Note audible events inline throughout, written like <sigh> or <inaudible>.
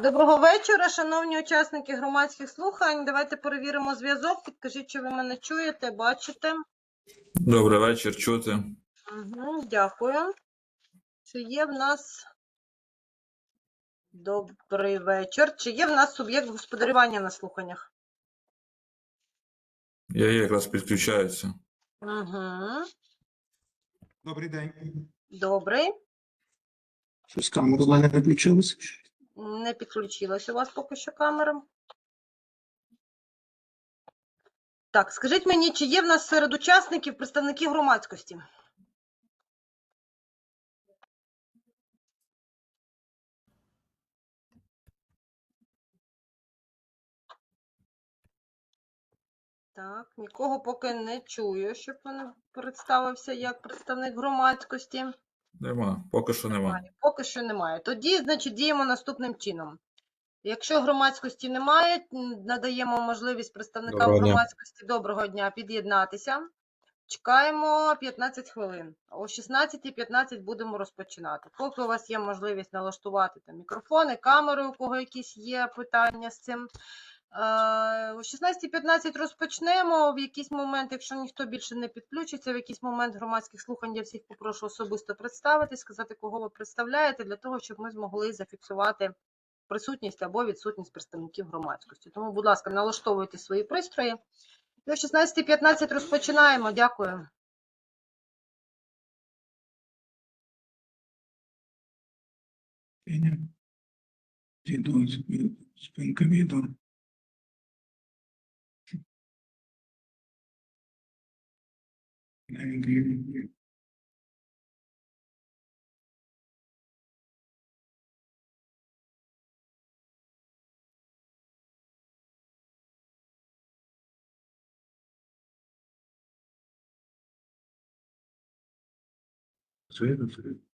Доброго вечора, шановні учасники громадських слухань. Давайте перевіримо зв'язок. Підкажіть, чи ви мене чуєте, бачите. Добрий вечір, чути. Угу, дякую. Чи є в нас добрий вечір? Чи є в нас суб'єкт господарювання на слуханнях? Я якраз підключаюся. Угу. Добрий день. Добрий. Щось камера в мене не включилась. Не підключилась у вас поки що камера. Так, скажіть мені, чи є в нас серед учасників представники громадськості? Так, нікого поки не чую, щоб він представився як представник громадськості. Нема, поки що нема. Немає. Поки що немає. Тоді, значить, діємо наступним чином. Якщо громадськості немає, надаємо можливість представникам Доброго дня. громадськості доброго дня під'єднатися. Чекаємо 15 хвилин. О 16.15 будемо розпочинати. Поки у вас є можливість налаштувати там мікрофони, камери, у кого якісь є питання з цим. Е, О 16.15 розпочнемо. В якийсь момент, якщо ніхто більше не підключиться, в якийсь момент громадських слухань я всіх попрошу особисто представитись, сказати, кого ви представляєте, для того, щоб ми змогли зафіксувати присутність або відсутність представників громадськості. Тому, будь ласка, налаштовуйте свої пристрої. О 16.15 розпочинаємо. Дякую. Феня. Відео, Thank you. Thank you. So we.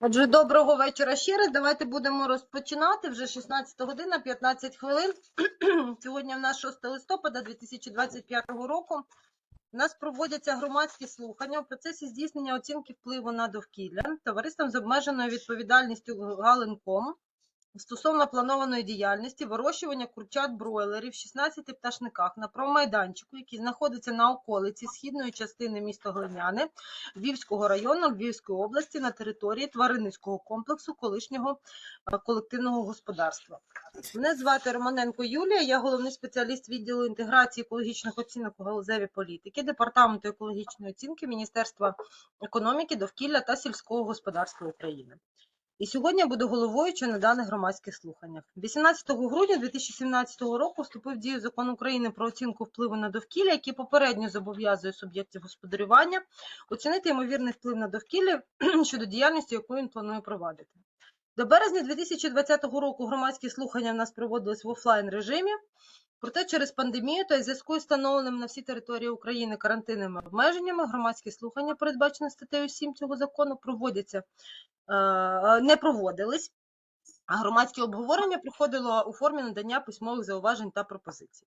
Отже, доброго вечора ще раз. Давайте будемо розпочинати. Вже 16 година, 15 хвилин. <clears throat> Сьогодні в нас 6 листопада 2025 року. У нас проводяться громадські слухання у процесі здійснення оцінки впливу на довкілля товариством з обмеженою відповідальністю Галинком стосовно планованої діяльності вирощування курчат бройлерів в 16 пташниках на промайданчику, який знаходиться на околиці східної частини міста Глиняни Львівського району Львівської області на території тваринницького комплексу колишнього е, колективного господарства. Мене звати Романенко Юлія, я головний спеціаліст відділу інтеграції екологічних оцінок у галузевій політики, департаменту екологічної оцінки Міністерства економіки, довкілля та сільського господарства України. І сьогодні я буду головуючою на даних громадських слуханнях. 18 грудня 2017 року вступив в дію закон України про оцінку впливу на довкілля, який попередньо зобов'язує суб'єктів господарювання оцінити ймовірний вплив на довкілля <clears throat> щодо діяльності, яку він планує провадити. До березня 2020 року громадські слухання в нас проводились в офлайн режимі. Проте через пандемію та в зв'язку із встановленим на всій території України карантинними обмеженнями громадські слухання, передбачені статтею 7 цього закону, проводяться е, не проводились, а громадське обговорення проходило у формі надання письмових зауважень та пропозицій.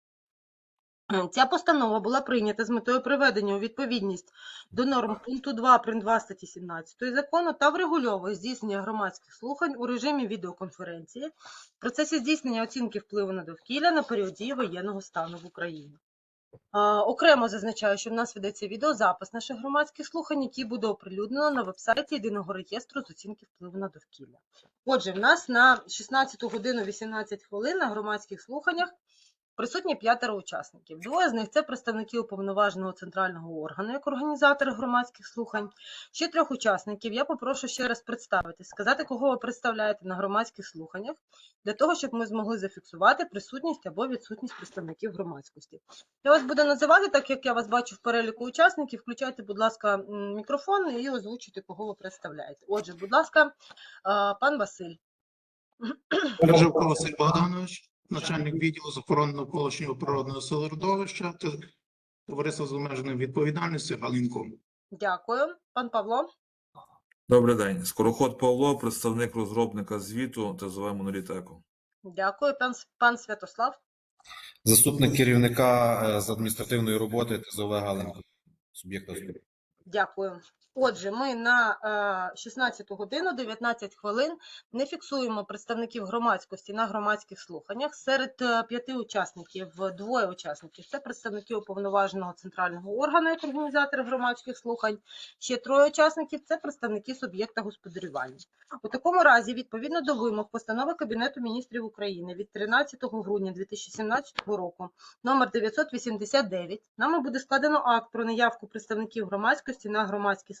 Ця постанова була прийнята з метою приведення у відповідність до норм пункту 2 прим. 2 статті 17 закону та врегульовує здійснення громадських слухань у режимі відеоконференції в процесі здійснення оцінки впливу на довкілля на період дії воєнного стану в Україні. Окремо зазначаю, що в нас ведеться відеозапис наших громадських слухань, який буде оприлюднено на вебсайті єдиного реєстру з оцінки впливу на довкілля. Отже, в нас на 16 годину 18 хвилин на громадських слуханнях Присутні п'ятеро учасників. Двоє з них це представники уповноваженого центрального органу як організатори громадських слухань. Ще трьох учасників я попрошу ще раз представитись, сказати, кого ви представляєте на громадських слуханнях, для того, щоб ми змогли зафіксувати присутність або відсутність представників громадськості. Я вас буду називати, так як я вас бачу в переліку учасників. Включайте, будь ласка, мікрофон і озвучуйте, кого ви представляєте. Отже, будь ласка, пан Василь. Василь Богданович, начальник відділу з охорони навколишнього природного середовища та товариства з обмеженою відповідальністю Галинком. Дякую. Пан Павло. Добрий день. Скороход Павло, представник розробника звіту ТЗВ Монолітеку. Дякую. Пан, пан Святослав. Заступник керівника е, з адміністративної роботи ТЗОВ Галенко. Суб'єкта. Дякую. Отже, ми на е, 16 годину 19 хвилин не фіксуємо представників громадськості на громадських слуханнях. Серед е, п'яти учасників двоє учасників це представники уповноваженого центрального органу як організатори громадських слухань. Ще троє учасників це представники суб'єкта господарювання. У такому разі, відповідно до вимог постанови Кабінету міністрів України від 13 грудня 2017 року номер 989 нами буде складено акт про наявку представників громадськості на громадські слухання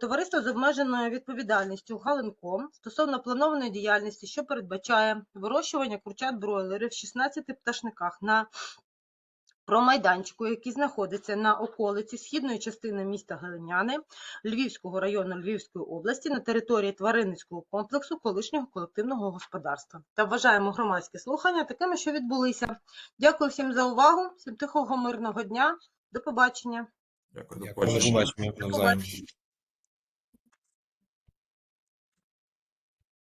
Товариство з обмеженою відповідальністю Галинком стосовно планованої діяльності, що передбачає вирощування курчат бройлерів в 16 пташниках на про майданчику, який знаходиться на околиці східної частини міста Галиняни Львівського району Львівської області на території тваринницького комплексу колишнього колективного господарства. Та вважаємо громадські слухання такими, що відбулися. Дякую всім за увагу, всім тихого мирного дня. До побачення. Дякую, до побачення.